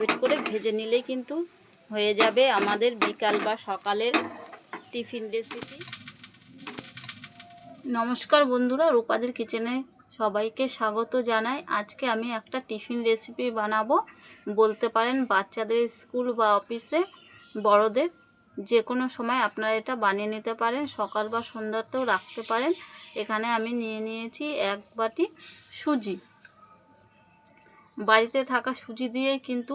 Wait করে ভেজে নিলেই কিন্তু হয়ে যাবে আমাদের বিকাল বা সকালের টিফিন রেসিপি নমস্কার বন্ধুরা, রূপাদের কিচেনে সবাইকে স্বাগত জানাই। আজকে আমি একটা টিফিন রেসিপি বানাবো। বলতে পারেন বাচ্চাদের স্কুল বা অফিসে বড়দের যে কোনো সময় আপনারা এটা বানিয়ে নিতে পারেন, সকাল বা সন্ধ্যাতেও রাখতে পারেন। এখানে আমি নিয়ে নিয়েছি এক বাটি সুজি। বাড়িতে থাকা সুজি দিয়ে কিন্তু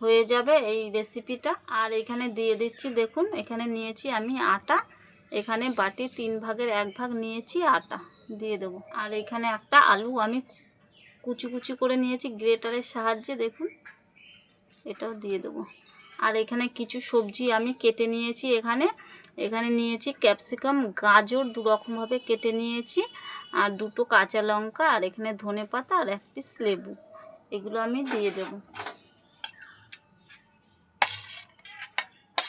হয়ে যাবে এই রেসিপিটা আর এখানে দিয়ে দিচ্ছি, দেখুন, এখানে নিয়েছি আমি আটা। এখানে বাটি তিন ভাগের এক ভাগ নিয়েছি আটা, দিয়ে দেবো। আর এখানে একটা আলু আমি কুচি কুচি করে নিয়েছি গ্রেটারের সাহায্যে, দেখুন, এটাও দিয়ে দেবো। আর এখানে কিছু সবজি আমি কেটে নিয়েছি এখানে। এখানে নিয়েছি ক্যাপসিকাম, গাজর, দু রকমভাবে কেটে নিয়েছি। আর দুটো কাঁচা লঙ্কা, আর এখানে ধনে পাতা আর এক পিস লেবু। এগুলো আমি দিয়ে দেব।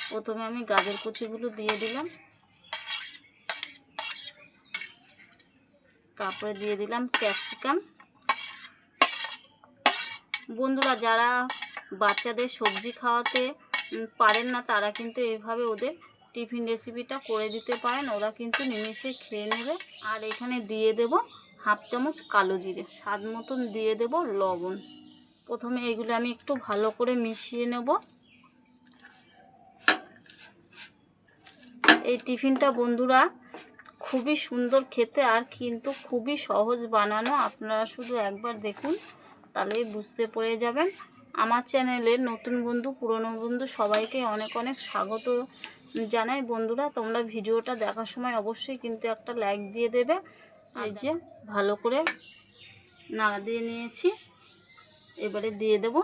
প্রথমে আমি গাজর কুচিগুলো দিয়ে দিলাম। তারপরে দিয়ে দিলাম ক্যাপসিকাম। বন্ধুরা, যারা বাচ্চাদের সবজি খাওয়াতে পারেন না, তারা কিন্তু এইভাবে ওদের টিফিন রেসিপিটা করে দিতে পারেন, ওরা কিন্তু নিমেষে খেয়ে নেবে। আর এখানে দিয়ে দেব হাফ চামচ কালো জিরে, স্বাদ মতন দিয়ে দেব লবণ। প্রথমে এগুলো আমি একটু ভালো করে মিশিয়ে নেব। এই টিফিনটা বন্ধুরা খুবই সুন্দর খেতে আর কিন্তু খুবই সহজ বানানো। আপনারা শুধু একবার দেখুন, তাহলেই বুঝতে পড়ে যাবেন। আমার চ্যানেলে নতুন বন্ধু, পুরনো বন্ধু, সবাইকে অনেক অনেক স্বাগত। জানাই বন্ধুরা, তোমরা ভিডিওটা দেখার সময় অবশ্যই কিন্তু একটা লাইক দিয়ে দেবে। এই যে ভালো করে নাড়া দিয়ে নিয়েছি। এবারে দিয়ে দেব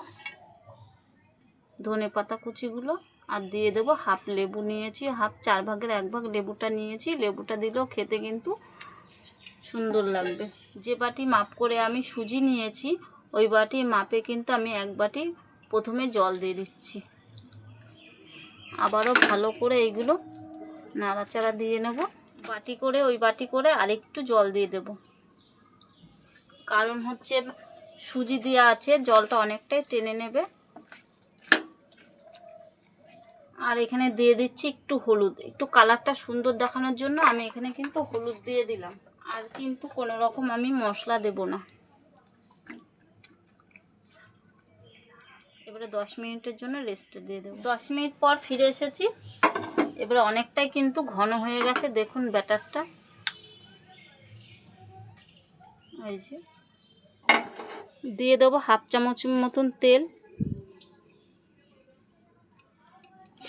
ধনে পাতা কুচিগুলো আর দিয়ে দেব হাফ লেবু নিয়েছি, হাফ চার ভাগের এক ভাগ লেবুটা নিয়েছি। লেবুটা দিলেও খেতে কিন্তু সুন্দর লাগবে। যে বাটি মাপ করে আমি সুজি নিয়েছি, ওই বাটি মাপে কিন্তু আমি এক বাটি প্রথমে জল দিয়ে দিচ্ছি। আবারও ভালো করে এইগুলো নাড়াচাড়া দিয়ে নেব। বাটি করে, ওই বাটি করে আরেকটু জল দিয়ে দেব। কারণ হচ্ছে সুজি দেওয়া আছে, জলটা অনেকটাই টেনে নেবে। আর এখানে দিয়ে দিচ্ছি একটু হলুদ। একটু কালারটা সুন্দর দেখানোর জন্য আমি এখানে কিন্তু হলুদ দিয়ে দিলাম। আর কিন্তু কোনো রকম আমি মশলা দেব না। এবারে দশ মিনিটের জন্য রেস্ট দিয়ে দেবো। দশ মিনিট পর ফিরে এসেছি। এবারে অনেকটাই কিন্তু ঘন হয়ে গেছে, দেখুন ব্যাটারটা। এই যে। দিয়ে দেবো হাফ চামচ মতন তেল।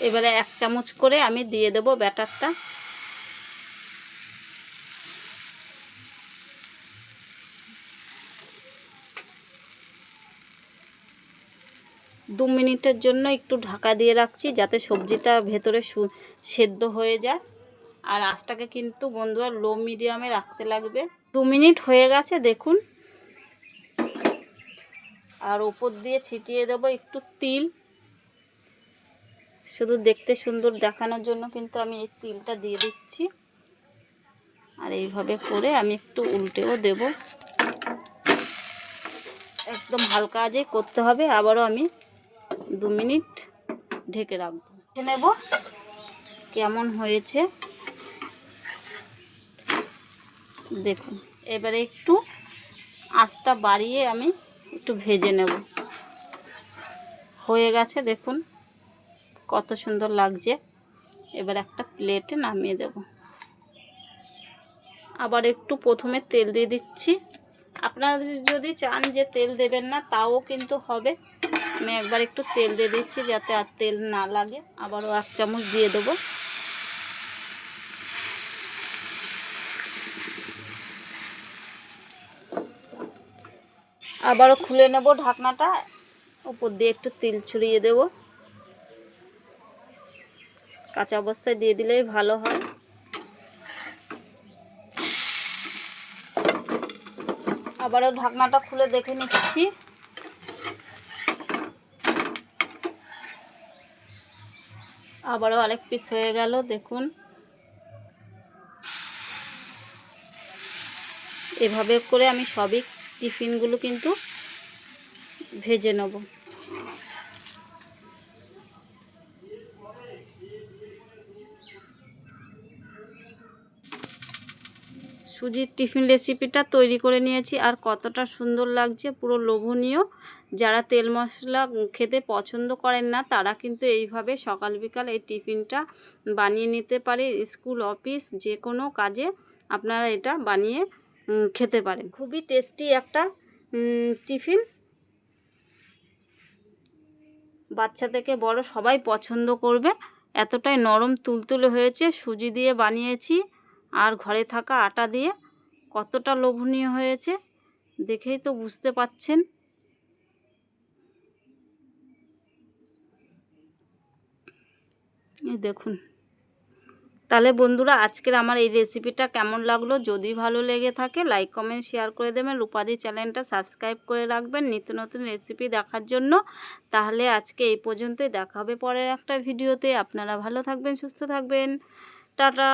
এবারে এক চামচ করে আমি দিয়ে দেবো ব্যাটারটা। দু মিনিটের জন্য একটু ঢাকা দিয়ে রাখছি যাতে সবজিটা ভেতরে সেদ্ধ হয়ে যায়। আর আঁচটাকে কিন্তু বন্ধুরা লো মিডিয়ামে রাখতে লাগবে। দু মিনিট হয়ে গেছে, দেখুন। আর ওপর দিয়ে ছিটিয়ে দেবো একটু তিল। শুধু দেখতে সুন্দর দেখানোর জন্য কিন্তু আমি এই তিলটা দিয়ে দিচ্ছি। আর এইভাবে করে আমি একটু উল্টেও দেব। একদম হালকা আজে করতে হবে, আবারও আমি দু মিনিট ঢেকে রাখব। নেব কেমন হয়েছে। দেখুন, এবারে একটু আঁচটা বাড়িয়ে আমি একটু ভেজে নেব। হয়ে গেছে, দেখুন কত সুন্দর লাগছে। এবার একটা প্লেটে নামিয়ে দেব। আবার একটু প্রথমে তেল দিয়ে দিচ্ছি। আপনারা যদি চান যে তেল দেবেন না, তাও কিন্তু হবে। আমি একবার একটু তেল দিয়ে দিচ্ছি যাতে আর তেল না লাগে। আবারও এক চামচ দিয়ে দেবো। আবারও খুলে নেব ঢাকনাটা। উপর দিয়ে একটু তিল ছড়িয়ে দেব। কাঁচা অবস্থায় দিয়ে দিলেই ভালো হয়। আবারও ঢাকনাটা খুলে দেখে নিচ্ছি। আবারও আরেক পিস হয়ে গেল দেখুন। এভাবে করে আমি সবই টিফিনগুলো কিন্তু ভেজে নেব। সুজির টিফিন রেসিপিটা তৈরি করে নিয়েছি আর কতটা সুন্দর লাগছে, পুরো লোভনীয়। যারা তেল মশলা খেতে পছন্দ করেন না, তারা কিন্তু এইভাবে সকাল বিকাল এই টিফিনটা বানিয়ে নিতে পারে। স্কুল, অফিস যে কোনো কাজে আপনারা এটা বানিয়ে খেতে পারেন। খুবই টেস্টি একটা টিফিন। বাচ্চা থেকে বড় সবাই পছন্দ করবে। এতটাই নরম, তুলতুলে হয়েছে। সুজি দিয়ে বানিয়েছি। আর ঘরে থাকা আটা দিয়ে কতটা লোভনীয় হয়েছে দেখেই তো বুঝতে পাচ্ছেন। দেখুন। তাহলে বন্ধুরা, আজকের আমার এই রেসিপিটা কেমন লাগল? যদি ভালো লেগে থাকে লাইক কমেন্ট শেয়ার করে দেবেন। রূপাদি চ্যানেলটা সাবস্ক্রাইব করে রাখবেন নিত্য নতুন রেসিপি দেখার জন্য। তাহলে আজকে এই পর্যন্তই। দেখা হবে পরের একটা ভিডিওতে আপনারা ভালো থাকবেন, সুস্থ থাকবেন। টাটা!